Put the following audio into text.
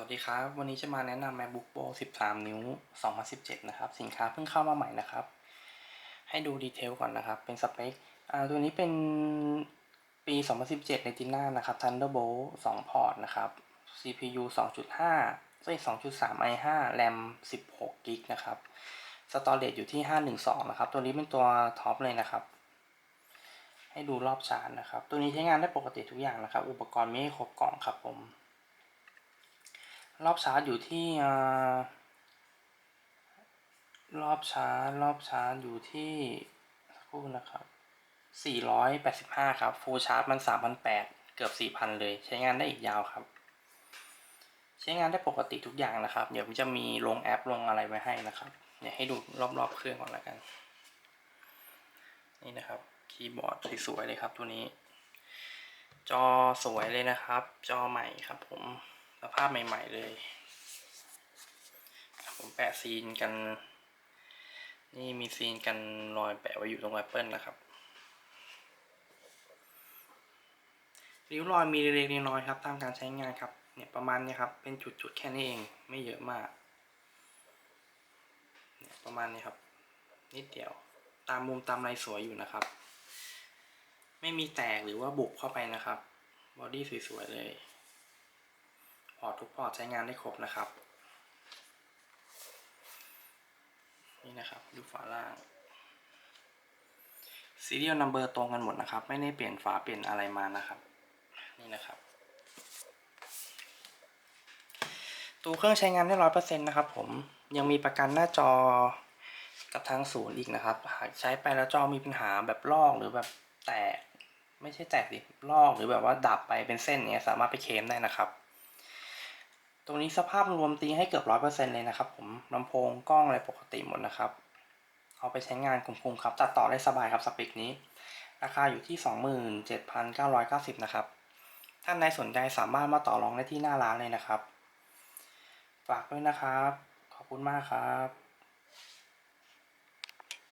วัสดีครับ วันนี้จะมาแนะนำ MacBook Pro 13 นิ้ว 2017 นะครับ สินค้าเพิ่งเข้ามาใหม่นะครับ ให้ดูดีเทลก่อนนะครับ เป็นสเปคอ่าตัวนี้เป็นปี 2017 Retina นะครับ Thunderbolt 2 พอร์ตนะครับ CPU 2.5เอ้ย2.3 i5 RAM 16 g b นะครับ Storage อยู่ที่ 512 นะครับ ตัวนี้เป็นตัวท็อปเลยนะครับ ให้ดูรอบชาร์จนะครับ ตัวนี้ใช้งานได้ปกติทุกอย่างนะครับ อุปกรณ์ไม่ให้ครบกล่องครับผม รอบชาร์จอยู่ที่รอบชาร์จรอบชาร์จอยู่ที่สักครู่นะครับ485 ครับ ฟูลชาร์จมัน 3,800 เกือบ 4,000 เลย ใช้งานได้อีกยาวครับ ใช้งานได้ปกติทุกอย่างนะครับ เดี๋ยวผมจะมีลงแอปลงอะไรไว้ให้นะครับ เดี๋ยวให้ดูรอบๆเครื่องก่อนละกัน นี่นะครับ คีย์บอร์ดสวยๆเลยครับตัวนี้ จอสวยเลยนะครับ จอใหม่ครับผม สภาพใหม่ ๆ เลย ผมแปะซีนกัน นี่มีซีนกันรอยแปะไว้อยู่ตรงแอปเปิลนะครับริ้วรอยมีเล็กๆน้อยๆครับ ตามการใช้งานครับ เนี่ยประมาณนี้ครับ เป็นจุดๆแค่นี้เอง ไม่เยอะมาก เนี่ยประมาณนี้ครับ นิดเดียว ตามมุมตามลายสวยอยู่นะครับ ไม่มีแตกหรือว่าบุบเข้าไปนะครับ บอดี้สวยๆเลย พอร์ตทุกพอร์ตใช้งานได้ครบนะครับ นี่นะครับดูฝาล่าง serial number ตรงกันหมดนะครับ ไม่ได้เปลี่ยนฝาเปลี่ยนอะไรมานะครับ นี่นะครับตัวเครื่องใช้งานได้ร้อยเปอร์เซ็นต์นะครับผมยังมีประกันหน้าจอกับทางศูนย์อีกนะครับ หากใช้ไปแล้วจอมีปัญหาแบบลอกหรือแบบแตกไม่ใช่แตกดิลอกหรือแบบว่าดับไปเป็นเส้นเนี้ยสามารถไปเคลมได้นะครับ ตรงนี้สภาพรวมตีให้เกือบร้อยเปอร์เซ็นต์เลยนะครับผมลำโพงกล้องอะไรปกติหมดนะครับ เอาไปใช้งานคุ้มๆครับ ตัดต่อได้สบายครับสเปคนี้ ราคาอยู่ที่ 27,990 นะครับ ท่านใดสนใจสามารถมาต่อรองได้ที่หน้าร้านเลยนะครับ ฝากด้วยนะครับ ขอบคุณมากครับ